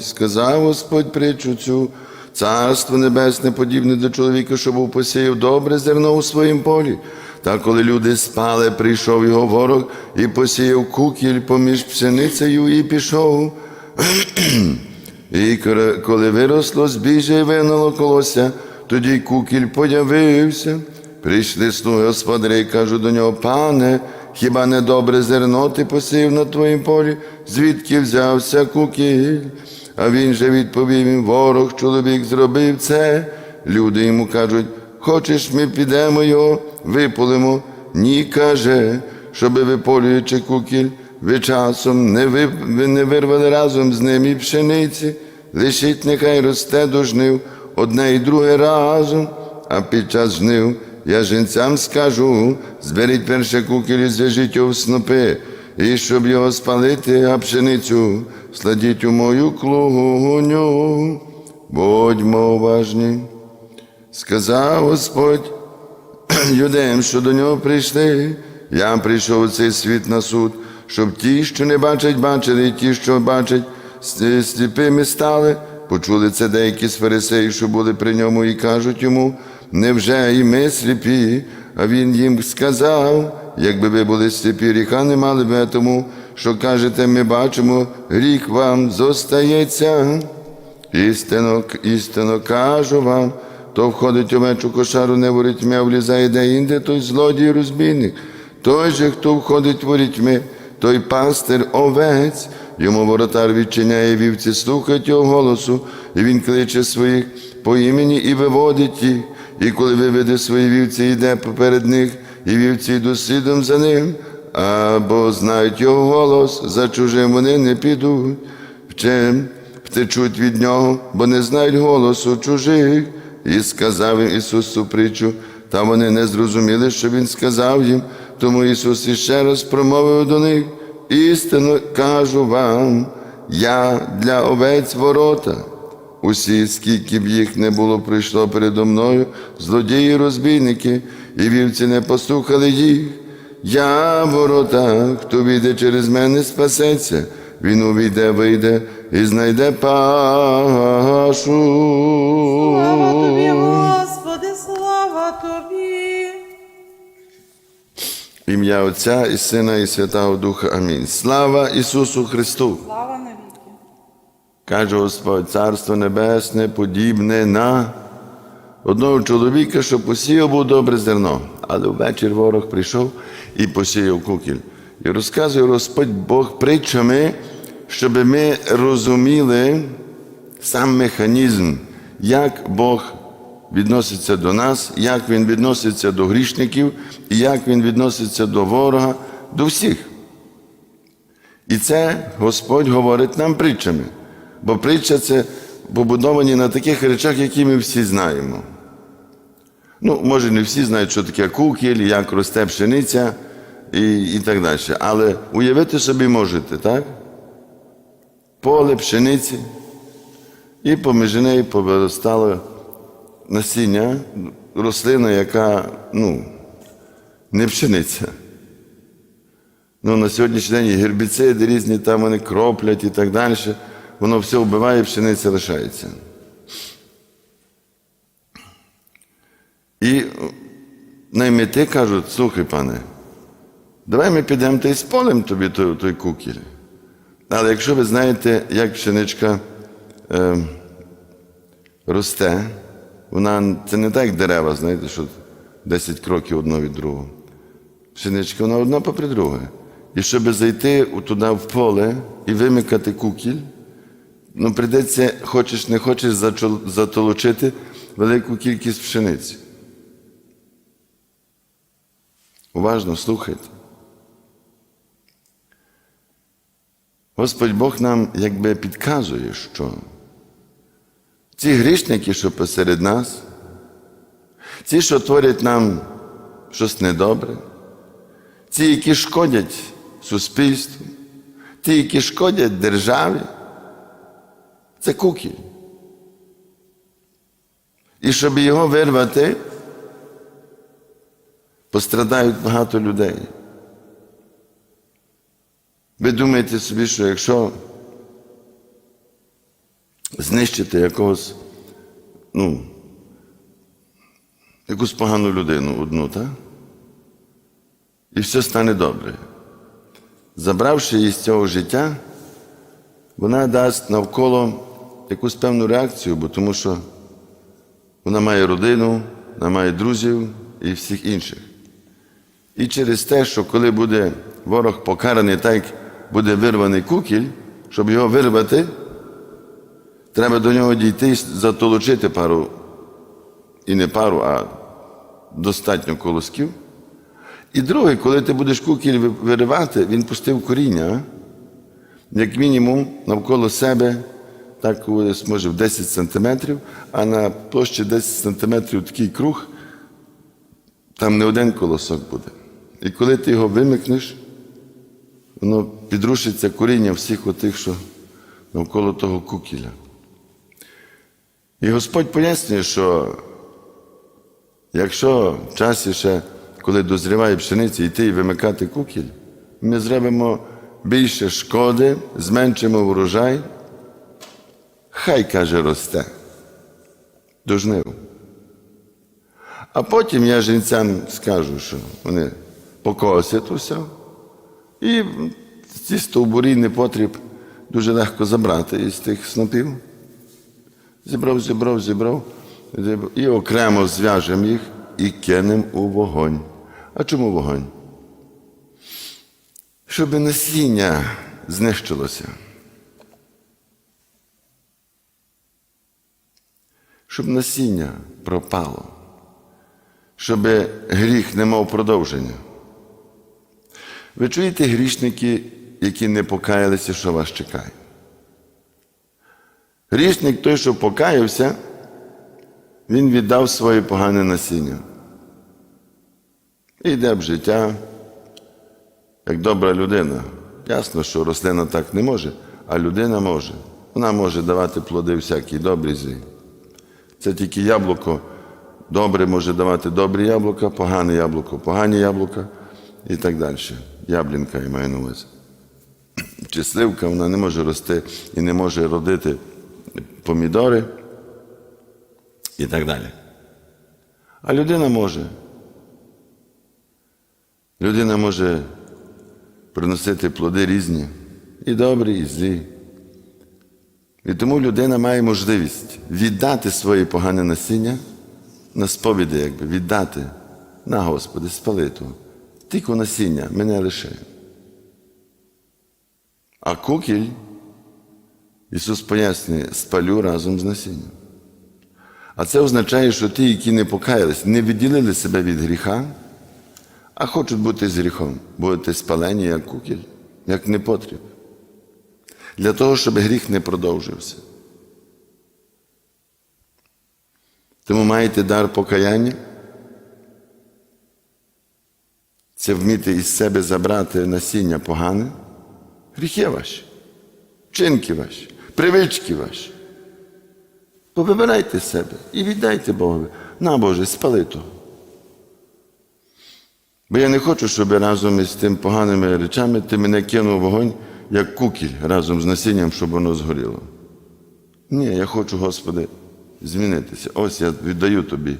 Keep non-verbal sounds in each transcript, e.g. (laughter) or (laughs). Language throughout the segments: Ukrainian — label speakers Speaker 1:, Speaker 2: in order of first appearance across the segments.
Speaker 1: Сказав Господь притчу цю, царство небесне подібне до чоловіка, що був посіяв добре зерно у своїм полі. Та коли люди спали, прийшов його ворог і посіяв кукіль поміж пшеницею і пішов. І коли виросло збіжжя і винуло колося, тоді кукіль появився. Прийшли слуги господаря і кажуть до нього, пане, хіба не добре зерно ти посів на твоїм полі, звідки взявся кукіль? А він же відповів їм, ворог чоловік зробив це. Люди йому кажуть, хочеш, ми підемо його, виполимо? Ні, каже, щоби виполюючи кукіль, ви часом не, ви не вирвали разом з ним і пшениці, лишіть нехай росте до жнив одне і друге разом, а під час жнив я жінцям скажу, зберіть перше кукіль і зв'яжіть його в снопи, і щоб його спалити, а пшеницю складіть у мою клугуню. Будьмо уважні. Сказав Господь (clears throat) юдеям, що до нього прийшли. Я прийшов у цей світ на суд, щоб ті, що не бачать, бачили, і ті, що бачать, сліпими стали. Почули це деякі з фарисеїв, що були при ньому, і кажуть йому, невже і ми сліпі? А він їм сказав, якби ви були сліпі, гріха не мали би, тому, що кажете, ми бачимо, гріх вам зостається. Істинно, істинно кажу вам, то входить у мечу кошару, не ворітьми, а влізає де інде, той злодій розбійник. Той же, хто входить ворітьми, той пастир овець, йому воротар відчиняє вівці, слухають його голосу, і він кличе своїх по імені і виводить їх. І коли виведе свої вівці, йде поперед них, і вівці йдуть слідом за ним, або знають його голос, за чужим вони не підуть. Вчим втечуть від нього, бо не знають голосу чужих. І сказав їм Ісус цю притчу, та вони не зрозуміли, що Він сказав їм. Тому Ісус іще раз промовив до них: істинно кажу вам, я для овець ворота. Усі, скільки б їх не було, прийшло передо мною, злодії, розбійники, і вівці не послухали їх. Я ворота, хто війде через мене, спасеться, він увійде, вийде і знайде пашу.
Speaker 2: Слава тобі, Господи, слава тобі.
Speaker 1: Ім'я Отця і Сина, і Святого Духа. Амінь. Слава Ісусу Христу!
Speaker 2: Слава.
Speaker 1: Каже Господь, Царство Небесне подібне на одного чоловіка, що посіяв був добре зерно, але ввечір ворог прийшов і посіяв кукіль. І розказує Господь Бог притчами, щоб ми розуміли сам механізм, як Бог відноситься до нас, як Він відноситься до грішників, і як Він відноситься до ворога, до всіх. І це Господь говорить нам притчами. Бо притча це побудовані на таких речах, які ми всі знаємо. Ну, може, не всі знають, що таке кукіль, як росте пшениця і, і так далі. Але уявити собі можете, так? Поле пшениці, і поміж нею повиростало насіння, рослина, яка, ну, не пшениця. Ну, на сьогоднішній день і гербіциди різні, там вони кроплять і так далі. Воно все вбиває, пшениця лишається. І наймити кажуть, слухай, пане, давай ми підемо та й сполем тобі той, той кукіль. Але якщо ви знаєте, як пшеничка е, росте, вона це не так, як дерева, знаєте, що 10 кроків одно від другого. Пшеничка, вона одна попри друге. І щоб зайти туди в поле і вимикати кукіль, ну прийдеться, хочеш не хочеш, затолочити велику кількість пшениці. Уважно слухайте. Господь Бог нам якби підказує, що ці грішники, що посеред нас, ці, що творять нам щось недобре, ті, які шкодять суспільству, ті, які шкодять державі, це кукіль. І щоб його вирвати, пострадають багато людей. Ви думаєте собі, що якщо знищити якогось, ну, якусь погану людину одну, так? І все стане добре. Забравши її з цього життя, вона дасть навколо якусь певну реакцію, бо тому що вона має родину, вона має друзів і всіх інших. І через те, що коли буде ворог покараний, так як буде вирваний кукіль, щоб його вирвати, треба до нього дійти і затолочити пару, і не пару, а достатньо колосків. І друге, коли ти будеш кукіль виривати, він пустив коріння, як мінімум навколо себе, так може в 10 сантиметрів, а на площі 10 сантиметрів такий круг, там не один колосок буде. І коли ти його вимикнеш, воно підрушиться коріння всіх отих, що навколо того кукіля. І Господь пояснює, що якщо в часі ще, коли дозріває пшениця, йти і вимикати кукіль, ми зробимо більше шкоди, зменшимо врожай, хай каже росте до жнив. А потім я жінцям скажу, що вони покосять усе, і ці стовбурі непотріб дуже легко забрати із тих снопів. Зібрав, зібрав, зібрав, зібрав, і окремо зв'яжемо їх і кинемо у вогонь. А чому вогонь? Щоб насіння знищилося. Щоб насіння пропало, щоб гріх не мав продовження. Ви чуєте грішники, які не покаялися, що вас чекає? Грішник той, що покаявся, він віддав своє погане насіння. І йде в життя, як добра людина. Ясно, що рослина так не може, а людина може. Вона може давати плоди всякі добрі злі. Це тільки яблуко добре може давати добрі яблука, погане яблуко, погані яблука і так далі. Яблінка я маю на увазі. (clears throat) Чи сливка вона не може рости і не може родити помідори і так далі. А людина може. Людина може приносити плоди різні, і добрі, і злі. І тому людина має можливість віддати своє погане насіння на сповіді, якби віддати на Господи, спали то. Тільки насіння мене лише. А кукіль, Ісус пояснює, спалю разом з насінням. А це означає, що ті, які не покаялись, не відділили себе від гріха, а хочуть бути з гріхом, будете спалені, як кукіль, як непотріб. Для того, щоб гріх не продовжився. Тому маєте дар покаяння. Це вміти із себе забрати насіння погане, гріхи ваші, вчинки ваші, привички ваші. Повибирайте себе і віддайте Богові. На Боже, спали то. Бо я не хочу, щоб разом із тим поганими речами ти мене кинув вогонь, як кукіль разом з насінням, щоб воно згоріло. Ні, я хочу, Господи, змінитися. Ось я віддаю тобі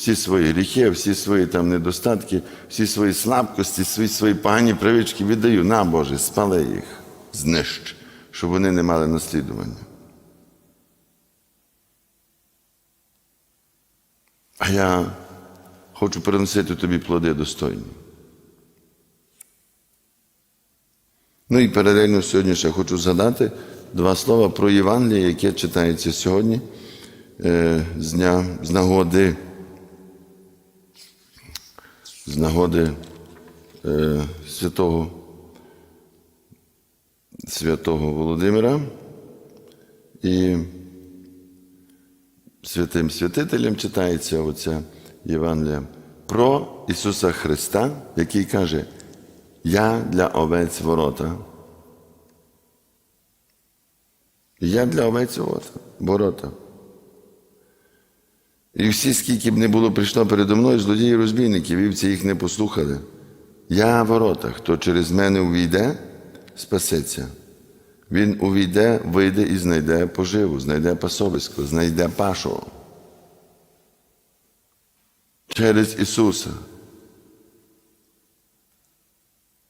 Speaker 1: всі свої гріхи, всі свої там недостатки, всі свої слабкості, всі свої погані привички віддаю. На Боже, спали їх, знищ, щоб вони не мали наслідування. А я хочу приносити тобі плоди достойні. Ну і паралельно сьогодні ще хочу згадати два слова про Євангеліє, яке читається сьогодні е, з дня з нагоди, з нагоди е, святого, святого Володимира і святим святителем читається оця Євангелія про Ісуса Христа, який каже, я для овець ворота. Я для овець ворота. І всі, скільки б не було прийшло передо мною, злодії і розбійники, вівці їх не послухали. Я ворота, хто через мене увійде, спасеться. Він увійде, вийде і знайде поживу, знайде пасовисько, знайде пашу. Через Ісуса.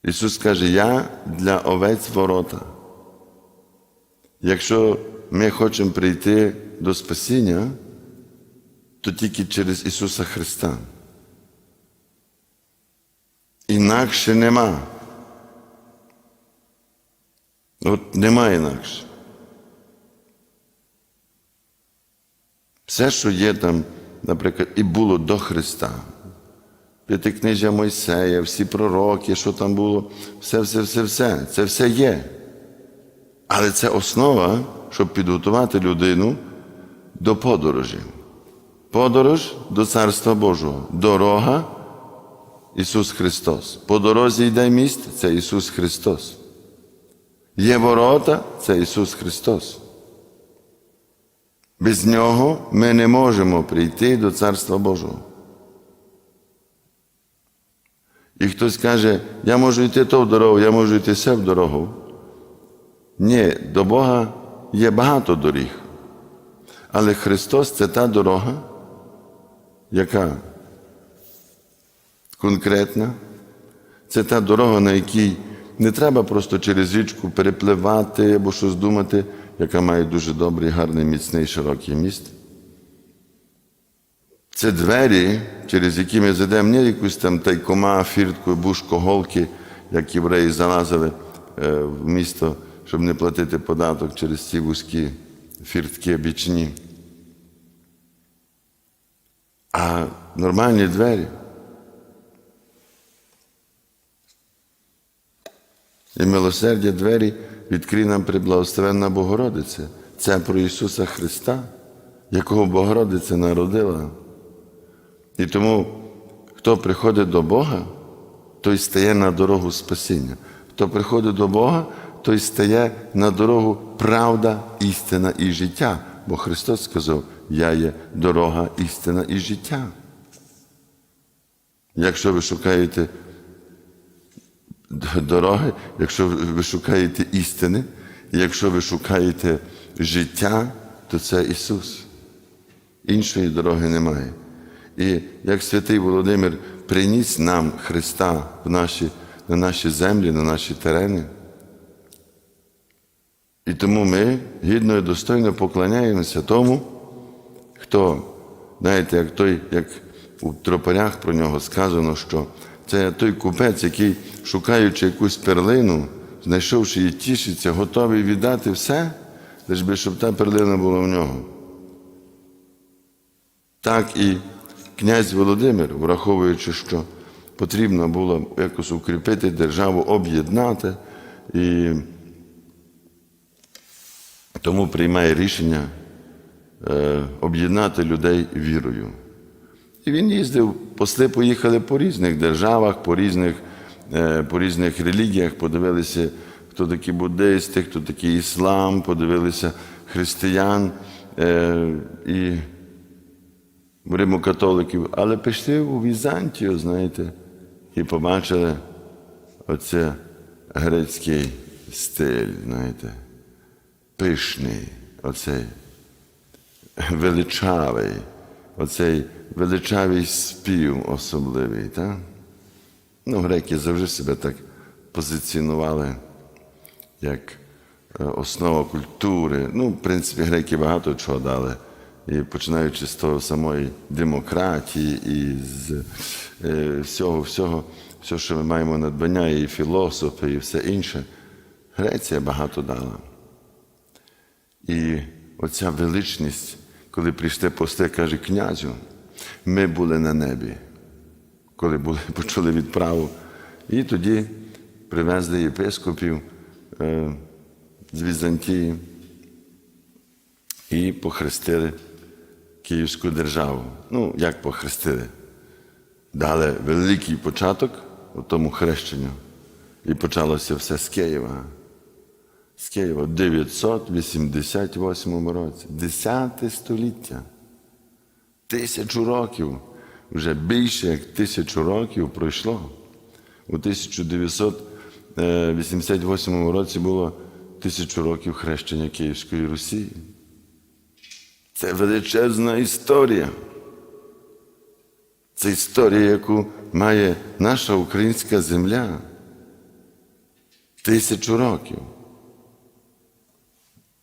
Speaker 1: Ісус каже, я для овець ворота. Якщо ми хочемо прийти до спасіння, то тільки через Ісуса Христа. Інакше нема. От нема інакше. Все, що є там, наприклад, і було до Христа. П'ятикнижжя Мойсея, всі пророки, що там було, все, все, все, все. Це все є. Але це основа, щоб підготувати людину до подорожі. Подорож до Царства Божого. Дорога Ісус Христос. По дорозі йде міст це Ісус Христос. Є ворота це Ісус Христос. Без Нього ми не можемо прийти до Царства Божого. І хтось каже, я можу йти то в дорогу, я можу йти все в дорогу. Ні, до Бога є багато доріг. Але Христос це та дорога, яка конкретна, це та дорога, на якій не треба просто через річку перепливати або щось думати, яка має дуже добрий, гарний, міцний, широкий міст. Це двері, через які ми зайдемо не якусь там тайкома, фіртку, бушко, голки, як євреї залазили е, в місто, щоб не платити податок через ці вузькі фіртки бічні. А нормальні двері. І милосердя двері відкрий нам приблагословенна Богородиця. Це про Ісуса Христа, якого Богородиця народила. І тому, хто приходить до Бога, той стає на дорогу спасіння. Хто приходить до Бога, той стає на дорогу правда, істина і життя. Бо Христос сказав, я є дорога, істина і життя. Якщо ви шукаєте дороги, якщо ви шукаєте істини, якщо ви шукаєте життя, то це Ісус. Іншої дороги немає. І як святий Володимир приніс нам Христа в наші, на наші землі, на наші терени. І тому ми гідно і достойно поклоняємося тому, хто, знаєте, як той, як у тропарях про нього сказано, що це той купець, який, шукаючи якусь перлину, знайшовши її, тішиться, готовий віддати все, лиш би, щоб та перлина була в нього. Так і князь Володимир, враховуючи, що потрібно було якось укріпити державу, об'єднати, і тому приймає рішення е, об'єднати людей вірою. І він їздив, посли поїхали по різних державах, по різних, е, по різних релігіях, подивилися, хто такі буддисти, хто такий іслам, подивилися християн е, і римокатоликів, але пішли у Візантію, знаєте, і побачили оце грецький стиль, знаєте, пишний, оцей величавий, оцей величавий спів особливий. Так? Ну, греки завжди себе так позиціонували як е, основа культури. Ну, в принципі, греки багато чого дали. І починаючи з того самої демократії, і з е, всього, всього, всього, що ми маємо надбання, і філософи, і все інше, Греція багато дала. І оця величність, коли прийшли пости, каже, князю, ми були на небі, коли були, (laughs) почули відправу. І тоді привезли єпископів е, з Візантії і похрестили Київську державу. Ну, як похрестили? Дали великий початок у тому хрещенню. І почалося все з Києва. З Києва в 988 році, 10 століття. Тисячу років, вже більше як тисячу років пройшло. У 1988 році було тисячу років хрещення Київської Русі. Це величезна історія. Це історія, яку має наша українська земля. Тисячу років.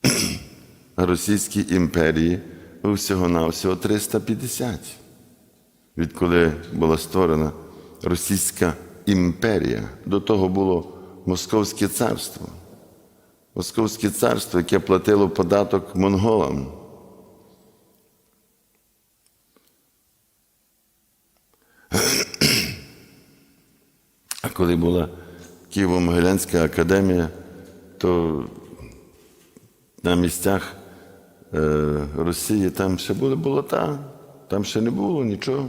Speaker 1: (clears throat) А Російській імперії всього-навсього 350. Відколи була створена Російська імперія, до того було Московське царство. Московське царство, яке платило податок монголам. Коли була Києво-Могилянська академія, то на місцях е, Росії там ще були болота, там ще не було нічого.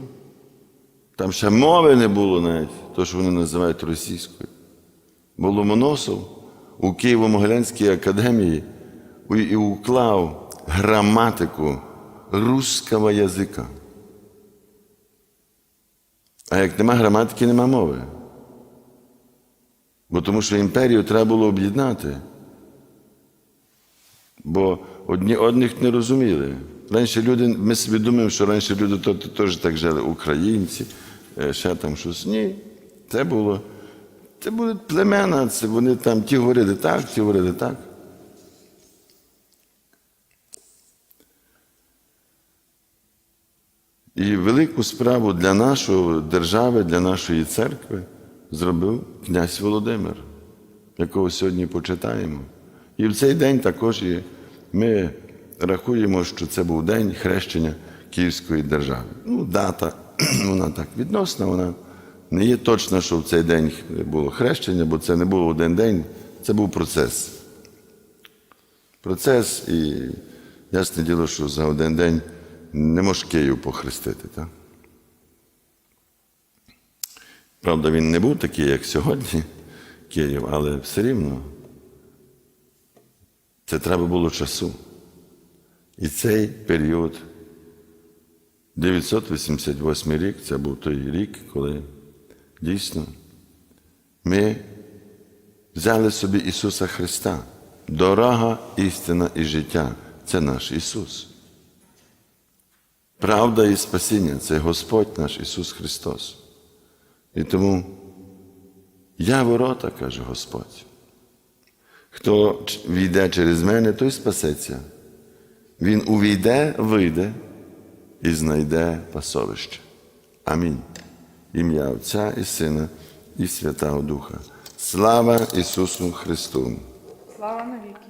Speaker 1: Там ще мови не було навіть, то, що вони називають російською. Було Моносов у Києво-Могилянській академії і уклав граматику русского язика. А як нема граматики, нема мови. Бо тому що імперію треба було об'єднати. Бо одні одних не розуміли. Раніше люди, ми собі думаємо, що раніше люди теж так жили, українці, е, ще там щось. Ні. Це було. Це були племена, це вони там ті говорили так, ті говорили так. І велику справу для нашої держави, для нашої церкви зробив князь Володимир, якого сьогодні почитаємо. І в цей день також і ми рахуємо, що це був день хрещення Київської держави. Ну, дата, (clears throat) вона так відносна, вона не є точна, що в цей день було хрещення, бо це не було один день, це був процес. Процес, і ясне діло, що за один день не може Київ похрестити. Так? Правда, він не був такий, як сьогодні, Київ, але все рівно це треба було часу. І цей період, 988 рік, це був той рік, коли дійсно ми взяли собі Ісуса Христа. Дорога, істина і життя це наш Ісус. Правда і спасіння це Господь наш Ісус Христос. І тому я ворота, каже Господь. Хто війде через мене, той спасеться. Він увійде, вийде і знайде пасовище. Амінь. Ім'я Отця і Сина і Святого Духа. Слава Ісусу Христу!
Speaker 2: Слава навіки.